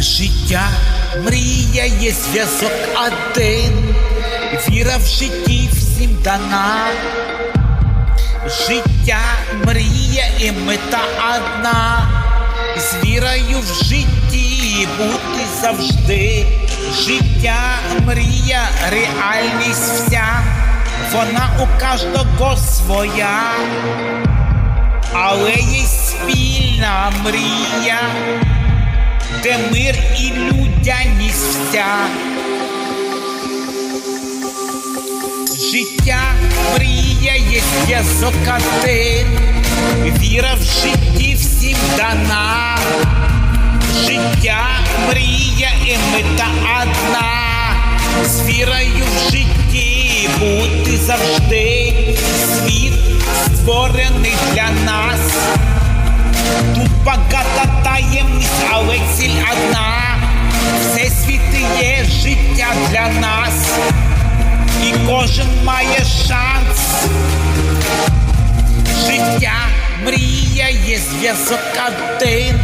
Життя, мрія є зв'язок один, віра в житті всім дана. Життя, мрія і мета одна, з вірою в житті бути завжди. Життя, мрія, реальність вся, вона у кожного своя, але є спільна мрія, де мир і людяність вся. Життя, мрія є зв'язок один, віра в житті всім дана. Життя, мрія і мета одна, з вірою в житті бути завжди. Світ створений для нас. Тут багата таємність, але ціль одна. Все світи є життя для нас і кожен має шанс. Життя, мрія є зв'язок один,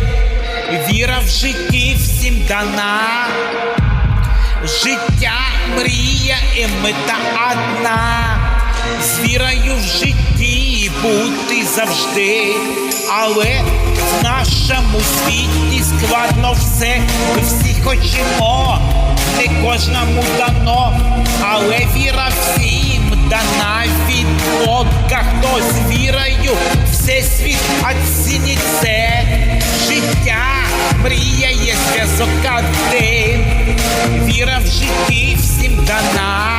віра в житті всім дана. Життя, мрія і мета одна, з вірою в житті бути завжди, але нашому світі складно все, ми всі хочемо, не кожному дано, але віра всім дана від Бога, хто з вірою все світ оцінить. Це життя, мрія є зв'язок один, віра в житті всім дана.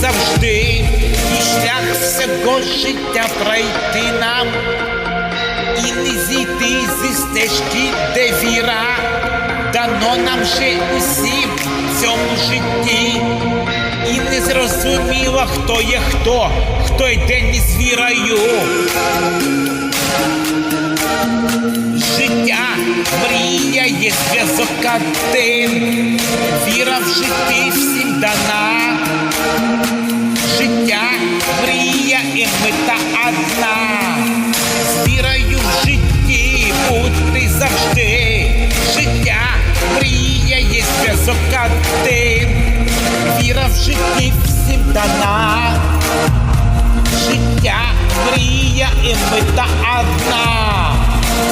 Завжди, і шлях всього життя пройти нам, і не зійти зі стежки, де віра, дано нам же усім в цьому житті, і не зрозуміло, хто є хто, хто йде не з вірою. Життя, мрія є зв'язок один, віра в житті всім дана. Зв'язок один, віра в житті всім дана. Життя, мрія і мета одна,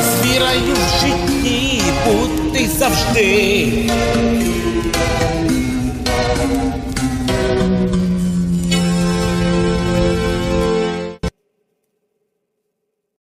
з вірою в житті бути завжди.